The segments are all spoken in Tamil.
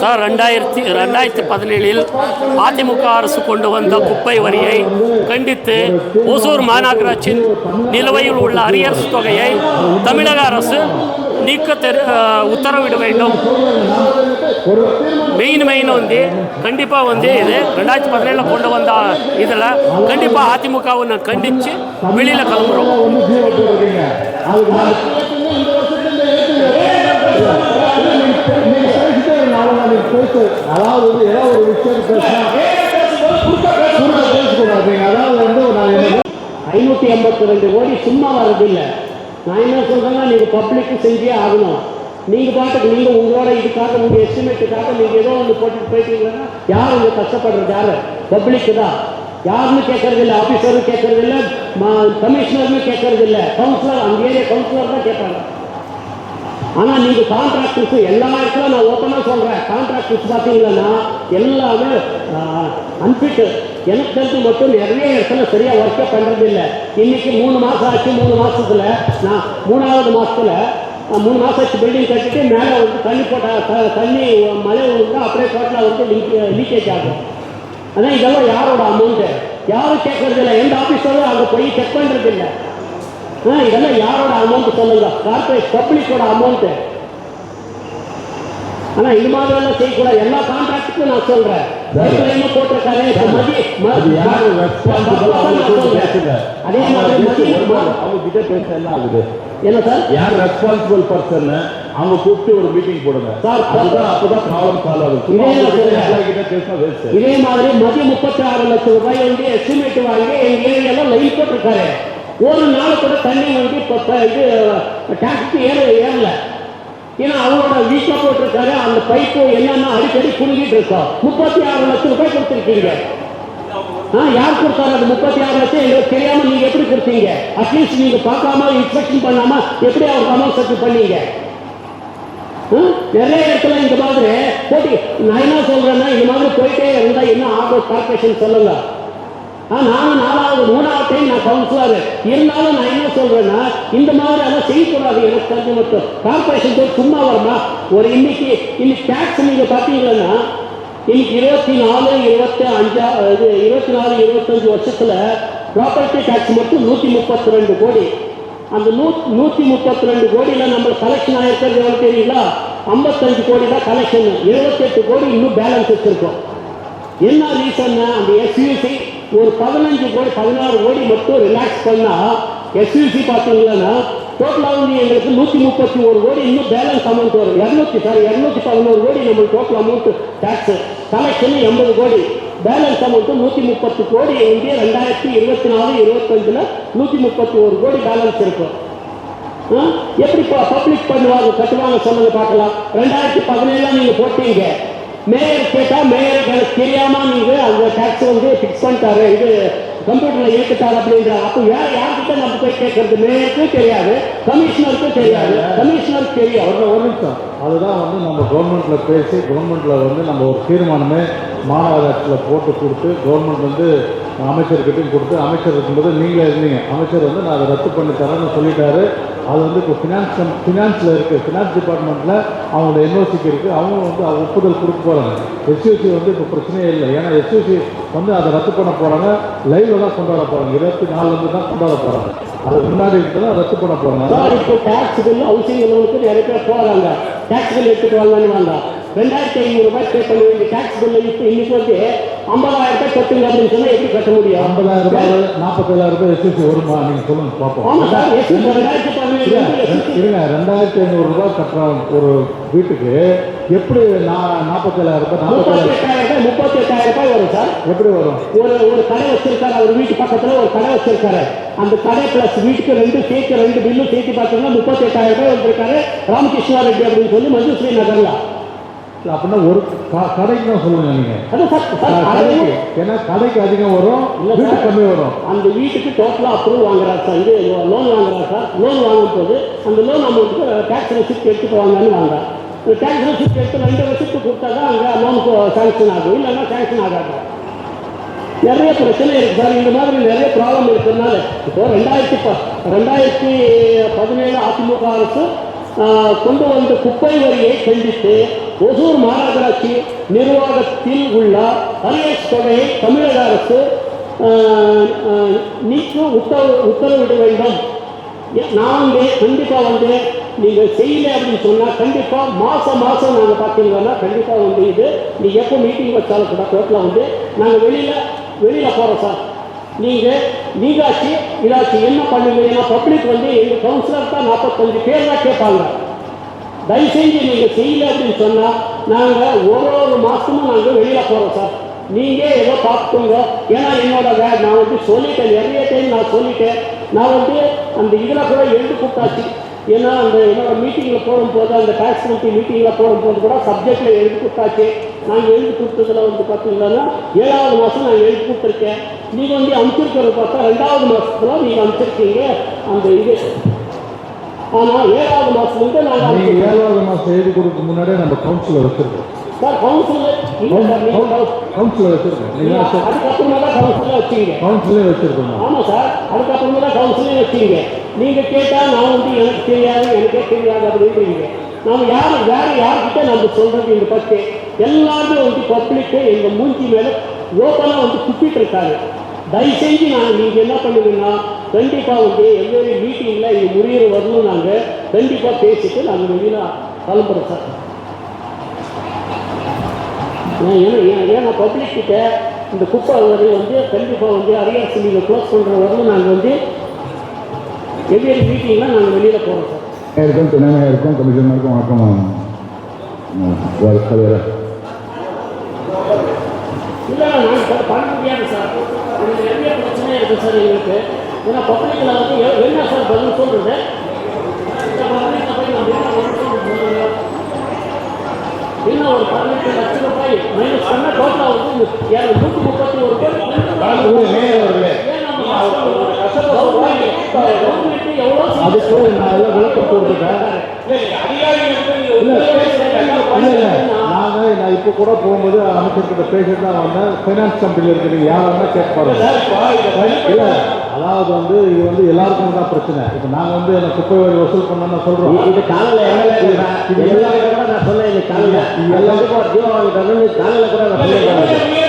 சார் ரெண்டாயிரத்தி ரெண்டாயிரத்தி பதினேழில் அதிமுக அரசு கொண்டு வந்த குப்பை வரியை கண்டித்து ஒசூர் மாநகராட்சியின் நிலுவையில் உள்ள அரியரசு தொகையை தமிழக அரசு நீக்க தெரு உத்தரவிட வேண்டும். மெயின் மெயின் வந்து கண்டிப்பாக வந்து இது ரெண்டாயிரத்தி பதினேழில் கொண்டு வந்த இதில் கண்டிப்பாக அதிமுகவை கண்டித்து வெளியில் கிளம்புறோம். அதாவது வந்து ஏதோ ஒரு விஷயம் பேசினா குறுக்க அதாவது வந்து நான் என்ன ஐநூற்றி எண்பத்தி ரெண்டு கோடி சும்மா வர்றதில்லை நான் என்ன சொல்கிறேன்னா நீங்கள் பப்ளிக்கு செஞ்சே ஆகணும். நீங்கள் பாட்டுக்கு நீங்கள் உங்களோட இதுக்காக உங்கள் எஸ்டிமேட்டுக்காக நீங்கள் ஏதோ ஒன்று போட்டுட்டு போயிட்டீங்கன்னா யார் உங்க கஷ்டப்படுறது? யார்? பப்ளிக்கு தான். யாருன்னு கேட்கறது இல்லை ஆஃபீஸரும் கேட்கறது இல்லை கேட்கறதில்ல கேட்கறது இல்லை. கவுன்சிலர் அந்த ஏரியா கவுன்சிலர் தான் கேட்பாங்க. ஆனா நீங்க கான்ட்ராக்டர்ஸ் எல்லா இடத்துல நான் ஓப்பனா சொல்றேன். கான்ட்ராக்டர்ஸ் பாத்தீங்கன்னா எல்லாமே அன்ஃபிட்டு எனக்கு தெரிஞ்சு மட்டும் நிறைய இடத்துல சரியா ஒர்க்கே பண்றது இல்லை இன்னைக்கு மூணு மாசம் ஆச்சு மூணு மாசத்துல நான் மூணாவது மாசத்துல மூணு மாதம் ஆச்சு பில்டிங் கட்டிட்டு மேலே வந்து தண்ணி போட்ட தண்ணி மழை விழுந்தா அப்படியே டோட்டலாக வந்து லீக் லீக்கேஜ் ஆகும். அதான் இதெல்லாம் யாரோட அமௌண்ட்டு யாரும் கேட்கறது இல்லை எந்த ஆஃபீஸரும் அங்கே போய் செக் பண்ணுறது இல்லை இதெல்லாம் யாரோட அமௌண்ட் சொல்லுங்க? கார்பரேட் பப்ளிக்கோட அமௌண்ட் ஆனா இது மாதிரி எல்லாம் செய்யக்கூடாது. எல்லா கான்ட்ராக்டுக்கும் நான் சொல்றேன். என்ன போட்டிருக்காரு. அது மாதிரி மதி அவங்க கிட்ட பேச என்ன ஆகுது என்ன சார்? யார் ரெஸ்பான்சிபிள் பர்சன் அவங்க கூப்பிட்டு ஒரு மீட்டிங் போடுங்க. சார், அதுதான் அப்பதான் ப்ராப்ளம் சால்வ் ஆகும் இதே மாதிரி மதியம் முப்பத்தி ஆறு லட்சம் ரூபாய் வந்து எஸ்டிமேட் வாங்கி எங்க ஏரியால லைன் போட்டிருக்காரு. ஒரு நாள் கூட தண்ணி வந்து இப்போ இது டேங்க்கு ஏற ஏறல. ஏன்னா அவரோட வீட்டில் போட்டிருக்காரு அந்த பைப்பு என்னென்ன அடிக்கடி குலுங்கிட்டு இருக்கோம் முப்பத்தி ஆறு லட்சம் ரூபாய் கொடுத்துருக்கீங்க. ஆ யார் கொடுத்தாரு அது முப்பத்தி ஆறு லட்சம்? எங்களுக்கு தெரியாம நீங்க எப்படி கொடுத்தீங்க? அட்லீஸ்ட் நீங்க பார்க்காம இன்ஸ்பெக்ஷன் பண்ணாம எப்படி அவங்க அமௌண்ட் செட்டில் பண்ணீங்க? நிறைய இடத்துல இந்த மாதிரி போட்டி நான் என்ன சொல்றேன்னா இந்த மாதிரி போயிட்டே இருந்தா என்ன ஆகும் கார்பரேஷன் சொல்லுங்க. நானும் நாலாவது மூணாவது டைம் நான் கவுன்சிலர் இருந்தாலும் நான் என்ன சொல்றேன்னா இந்த மாதிரி எல்லாம் செய்யக்கூடாது எனக்கு தெரிஞ்ச மட்டும். கார்பரேஷன் போய் சும்மா வருமா? ஒரு இன்னைக்கு இன்னைக்கு டேக்ஸ் நீங்க பார்த்தீங்கன்னா இன்னைக்கு இருபத்தி நாலு இருபத்தி அஞ்சா இது இருபத்தி நாலு இருபத்தஞ்சு வருஷத்துல ப்ராப்பர்ட்டி டேக்ஸ் மட்டும் நூற்றி முப்பத்தி ரெண்டு கோடி. அந்த நூ நூற்றி முப்பத்தி ரெண்டு கோடியில நம்ம கலெக்ஷன் ஆயிருக்கிறது எவ்வளவு தெரியுங்களா ஐம்பத்தஞ்சு கோடி தான் கலெக்ஷன் எழுபத்தெட்டு கோடி இன்னும் பேலன்ஸ் வச்சிருக்கோம். என்ன ரீசன் அந்த எஸ்யூசி ஒரு பதினஞ்சு கோடி பதினாறு கோடி மட்டும் ரிலாக்ஸ் பண்ணா எஸ்யூசி பார்த்தீங்கன்னா டோட்டலாக வந்து எங்களுக்கு நூற்றி முப்பத்தி ஒரு கோடி இன்னும் பேலன்ஸ் அமௌண்ட் வரும். இரநூத்தி சாரி இரநூத்தி பதினோரு கோடி நம்மளுக்கு டோட்டல் அமௌண்ட் டேக்ஸ் கலெக்ஷன் எண்பது கோடி. பேலன்ஸ் அமௌண்ட்டு நூற்றி முப்பத்து கோடி. இங்கே ரெண்டாயிரத்தி இருபத்தி நாலு இருபத்தஞ்சில் நூற்றி முப்பத்தி ஒரு கோடி பேலன்ஸ் இருக்கும் ஆ? எப்படி பப்ளிக் பண்ணுவாங்க கட்டுவாங்க சொல்லுங்க பார்க்கலாம். ரெண்டாயிரத்தி பதினேழுல நீங்க போட்டீங்க. மேயர் கேட்டா மேயர் எனக்கு தெரியாம நீங்க டேக்ஸ் வந்து ஃபிக்ஸ் பண்ணிட்டாரு. இது கம்ப்யூட்டர்ல ஏத்துட்டாரு அப்படின்ற அப்போ வேற யார்கிட்ட நம்ம போய் கேட்கறது மேயருக்கும் தெரியாது கமிஷனருக்கும் தெரியாது. கமிஷனருக்கு தெரியும். ஒரு ஒரு நிமிஷம். அதுதான் வந்து நம்ம கவர்மெண்ட்ல பேசி கவர்மெண்ட்ல வந்து நம்ம ஒரு தீர்மானமே மாநகராட்சியில் போட்டு கொடுத்து கவர்மெண்ட் வந்து அமைச்சர்கிட்டையும் கொடுத்து அமைச்சர் இருக்கும்போது நீங்களே இருந்தீங்க. அமைச்சர் வந்து நான் அதை ரத்து பண்ணி தரேன்னு சொல்லிட்டாரு. அது வந்து இப்போ ஃபினான்ஸ் ஃபினான்ஸில் இருக்குது ஃபினான்ஸ் டிபார்ட்மெண்ட்டில் அவங்களோட என்ஓசிக்கு இருக்குது அவங்க வந்து அவங்க ஒப்புதல் கொடுக்க போகிறாங்க எஸ்யூசி வந்து இப்போ பிரச்சனையே இல்லை. ஏன்னா எஸ்யூசி வந்து அதை ரத்து பண்ண போகிறாங்க லைவில் தான் கொண்டாட போகிறாங்க இருபத்தி நாலுலேருந்து தான் கொண்டாட போகிறாங்க அதுக்கு முன்னாடி இருக்கிறத ரத்து பண்ண போகிறாங்க இப்போ டேக்ஸ் பில் ஹவுசிங் லோனுக்கு நிறைய பேர் போகிறாங்க டேக்ஸ் பில் எடுத்துகிட்டு வாங்கன்னு வாங்க ரெண்டாயிரத்தி ஐநூறுரூபாய் பே பண்ண வேண்டிய டேக்ஸ் பில் இப்போ இன்னைக்கு வந்து ஐம்பதாயிரம் ரூபாய் கட்டுங்க அப்படின்னு சொன்னா எப்படி கட்ட முடியும்? ஐம்பதாயிரம் ரூபாய் நாற்பத்தேழாயிரம் ரூபாய் எஸ்எஸ்சி வருமா? சொல்லுங்க பார்ப்போம். ஆமா சார் இருங்க, ரெண்டாயிரத்தி ஐநூறு ரூபாய் கட்டுற ஒரு வீட்டுக்கு எப்படி நாற்பத்தேழாயிரம் ரூபாய் நாற்பத்தேழாயிரம் முப்பத்தி எட்டாயிரம் ரூபாய் வரும் சார். எப்படி வரும்? ஒரு ஒரு கடை வச்சிருக்காரு அவர் வீட்டு பக்கத்துல ஒரு கடை வச்சிருக்காரு. அந்த கடை பிளஸ் வீட்டுக்கு ரெண்டு சேர்த்து ரெண்டு பில்லும் சேர்த்து பார்த்தீங்கன்னா முப்பத்தி எட்டாயிரம் ரூபாய் வந்திருக்காரு. ராமகிருஷ்ணா ரெட்டி அப்படின்னு சொல்லி மஞ்சுஸ்ரீ நகர்ல இல்லை அப்படின்னா ஒரு கடைக்கு தான் சொல்லுங்க நீங்க அது சார் சார் கடைக்கு அதையும் ஏன்னா கடைக்கு அதிகம் வரும் சார். கம்மி வரும். அந்த வீட்டுக்கு டோட்டலாக அப்ரூவ் வாங்குறாரு சார். இது லோன் வாங்குறாரு சார். லோன் வாங்கும் போது அந்த லோன் அமௌண்ட்டுக்கு டேக்ஸ் ரெசிப்ட் எடுத்துட்டு வாங்கன்னு இந்த டேக்ஸ் ரெசிப்ட் எடுத்து ரெண்டு ரெசிப்ட் கொடுத்தா தான் அங்கே லோனுக்கு சாங்ஷன் ஆகும். இல்லைன்னா சாங்ஷன் ஆகாது. நிறைய பிரச்சனை இருக்கு சார். இந்த மாதிரி நிறைய ப்ராப்ளம் இருக்கிறதுனால இப்போ ரெண்டாயிரத்தி ப ரெண்டாயிரத்தி பதினேழு அதிமுக அரசு கொண்டு வந்த குப்பை வரியை கண்டித்து ஒசூர் மாநகராட்சி நிர்வாகத்தில் உள்ள அரியஸ் தொகையை தமிழக அரசு நீக்கும் உத்தரவு உத்தரவிட வேண்டும். நான் வந்து கண்டிப்பாக வந்து நீங்கள் செய்யல அப்படின்னு சொன்னால் கண்டிப்பாக மாதம் மாதம் நாங்கள் பார்த்தீங்கன்னா கண்டிப்பாக வந்து இது நீங்கள் எப்போ மீட்டிங் வச்சாலும் கூட கோர்ட்டில் வந்து நாங்கள் வெளியில் வெளியில் போகிறோம் சார். நீங்கள் நீங்காச்சு இதாச்சு என்ன பண்ணுங்க ஏன்னா பப்ளிக் வந்து எங்கள் கவுன்சிலர் தான் நாற்பத்தஞ்சு பேர் தான் கேட்பாங்க. தயவு செஞ்சு நீங்கள் செய்யல அப்படின்னு சொன்னால் நாங்கள் ஒரு ஒரு மாதமும் நாங்கள் வெளியில் போகிறோம் சார். நீங்கள் ஏதோ பார்த்துக்கோங்க. ஏன்னா என்னோட வே நான் வந்து சொல்லிட்டேன். நிறைய டைம் நான் சொல்லிட்டேன். நான் வந்து அந்த இதில் கூட எழுந்து கூப்பிட்டாச்சு. ஏன்னா அந்த என்னோட மீட்டிங்கில் போடும்போது அந்த டாக்ஸ் கமிட்டி மீட்டிங்கில் போடும்போது கூட சப்ஜெக்டில் எழுதி கொடுத்தாச்சு நாங்கள் எழுதி கொடுத்ததில் வந்து பார்த்தீங்கன்னா ஏழாவது மாதம் நான் எழுதி கொடுத்துருக்கேன் நீங்கள் வந்து அனுப்பிச்சிருக்கிறது பார்த்தா ரெண்டாவது மாதத்தில் நீங்கள் அனுப்பிச்சிருக்கீங்க. அந்த இது. ஆனால் ஏழாவது நாங்கள் நீங்க ஏழாவது மாசம் எழுதி கொடுக்க முன்னாடியே நம்ம கவுன்சிலர் வச்சிருக்கோம். சார் கவுன்சிலர் வச்சிருக்கோம். அதுக்கப்புறமா தான் கவுன்சிலர் வச்சீங்க கவுன்சிலே வச்சிருக்கோம் ஆமாம் சார் அதுக்கப்புறமா தான் கவுன்சிலே வச்சீங்க நீங்கள் கேட்டால் நான் வந்து எனக்கு தெரியாது எனக்கே தெரியாது அப்படின்றீங்க நாம் யார் வேறு யார்கிட்ட நம்ம சொல்கிறது இந்த பற்றி எல்லாருமே வந்து பப்ளிக்கு எங்கள் மூஞ்சி மேலே ஓப்பனாக வந்து குப்பிட்டு இருக்காரு தயவு செஞ்சு நான் நீங்கள் என்ன பண்ணுங்கன்னா கண்டிப்பாக வந்து எவ்வளோ மீட்டிங்கில் இங்கே முடியிற வரணும் நாங்கள் கண்டிப்பாக பேசிட்டு நாங்கள் வெளியில் கிளம்புறோம் சார். ஏன் ஏன்னா ஏன் ஏன்னா பப்ளிக் கிட்ட இந்த குப்பை வரி வந்து கண்டிப்பாக வந்து அரியரசு நீங்கள் க்ளோஸ் பண்ணுற வரலும் நாங்கள் வந்து வெவ்வேறு மீட்டிங்கில் நாங்கள் வெளியில் போகிறோம் சார். இருக்கும் துணை மேயருக்கும் கமிஷனருக்கும் வணக்கம். தலைவர். இல்லை நான் சார் பண்ண முடியாது சார். எனக்கு நிறைய பிரச்சனை இருக்குது சார் எங்களுக்கு. ஏன்னா பப்ளிக்கில் வந்து என்ன சார் பதில் சொல்கிறது இந்த ஒரு பதினெட்டு லட்சம் ரூபாய்? மைனஸ் பண்ண டோட்டலாக வந்து ஏழு நூற்றி முப்பத்தி ஒரு எவ்வளோ அதுக்கு நான் எல்லாம் விளக்கம் கொடுத்துட்டேன் இல்ல இல்ல இல்ல நாங்க நான் இப்போ கூட போகும்போது அமைச்சர்கிட்ட பேசிட்டு தான் வந்தேன் ஃபைனான்ஸ் கம்பெனியில் இருக்கிறீங்க யார் வேணா கேட்டு பாருங்க இல்ல அதாவது வந்து இது வந்து எல்லாருக்கும் தான் பிரச்சனை. இப்போ நாங்க வந்து என்ன குப்பை வரி வசூல் பண்ணோம்னு சொல்றோம். இது காலையில் இது எல்லாமே கூட நான் சொன்னேன் இது காலையில் ஒரு ஜீவாவுக்கு தரணும் காலையில் கூட நான் சொல்லியிருக்கேன்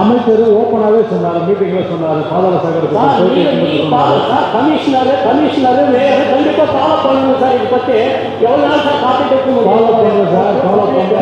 அமைச்சர் ஓப்பனாவே சொன்னாரு மீட்டிங்ல சொன்னாரு பாதாள சாகரத்துக்கு கமிஷனர் கமிஷனர் வேற கண்டிப்பா ஃபாலோ பண்ணணும் சார் இது பத்தி எவ்வளவு நாள் சார் காத்துட்டு ஃபாலோ பண்றேன் சார் ஃபாலோ நீங்க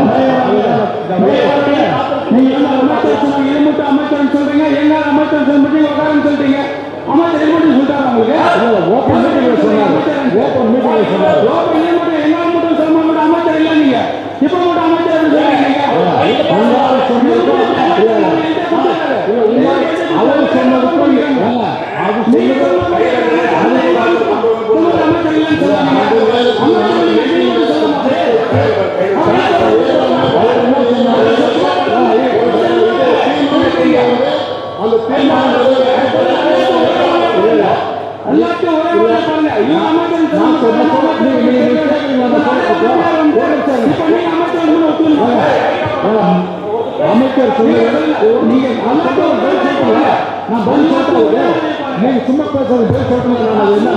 பதில் சொல்றீங்க நான் பதில் சொல்றேன் நீங்க சும்மா பேசுறது பதில் சொல்றீங்க நான் அது என்ன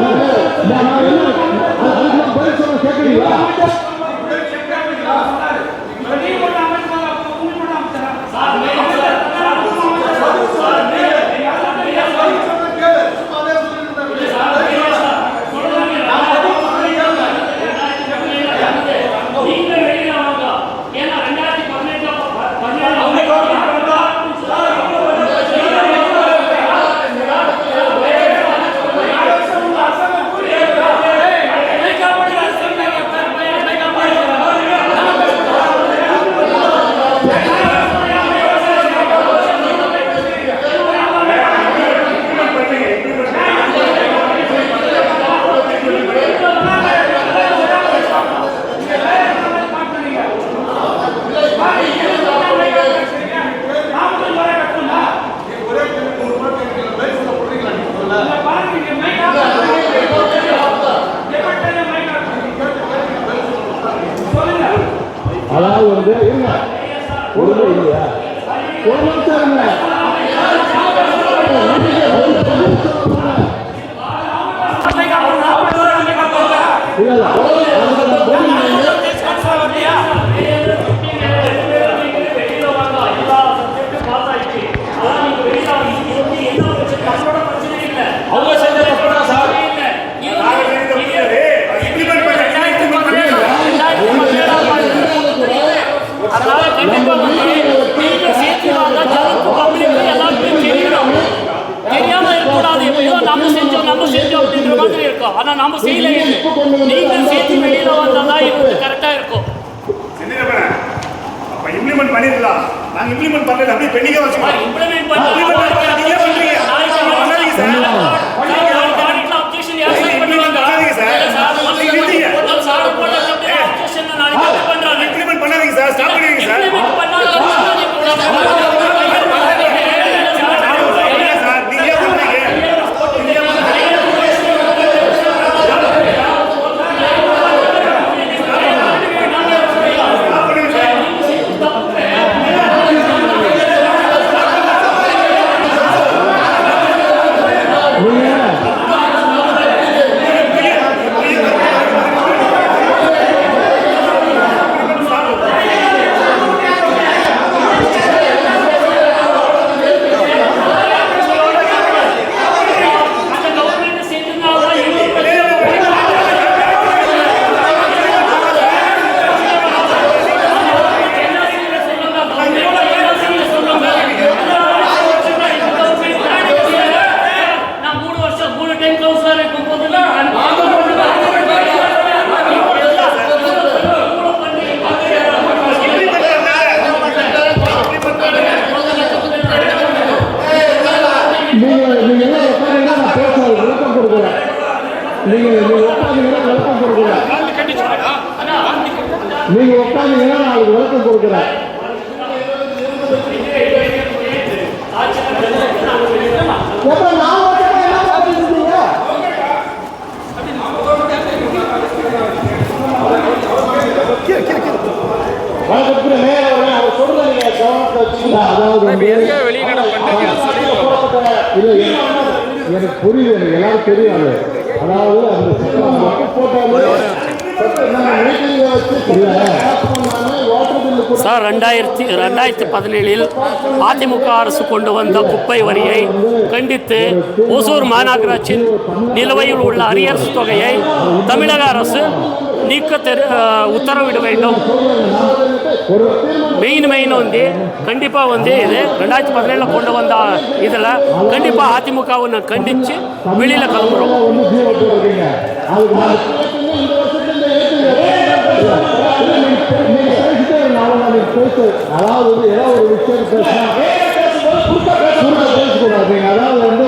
நான் நான் என்ன அது- பதில் சொல்ல கேட்குறீங்களா நீங்க உட்காந்தீங்கன்னா அதுக்கு விளக்கம் கொடுக்குறேன். மேல. அவர். அதாவது இல்ல, எனக்கு- புரியுது. எனக்கு எல்லாரும் தெரியாது அதாவது அந்த மட்டும் போட்டாலே சார் ரெண்டாயிரத்தி ரெண்டாயிரத்தி பதினேழில் அதிமுக அரசு கொண்டு வந்த குப்பை வரியை கண்டித்து ஒசூர் மாநகராட்சியின் நிலுவையில் உள்ள அரியரசு தொகையை தமிழக அரசு நீக்க தெரு உத்தரவிட வேண்டும். மெயின் மெயின் வந்து கண்டிப்பாக வந்து இது ரெண்டாயிரத்தி பதினேழில் கொண்டு வந்த இதில் கண்டிப்பாக அதிமுகவை கண்டித்து வெளியில் கிளம்புறோம். அதாவது ஏதாவது ஒரு விஷயம் பேசினா அதாவது வந்து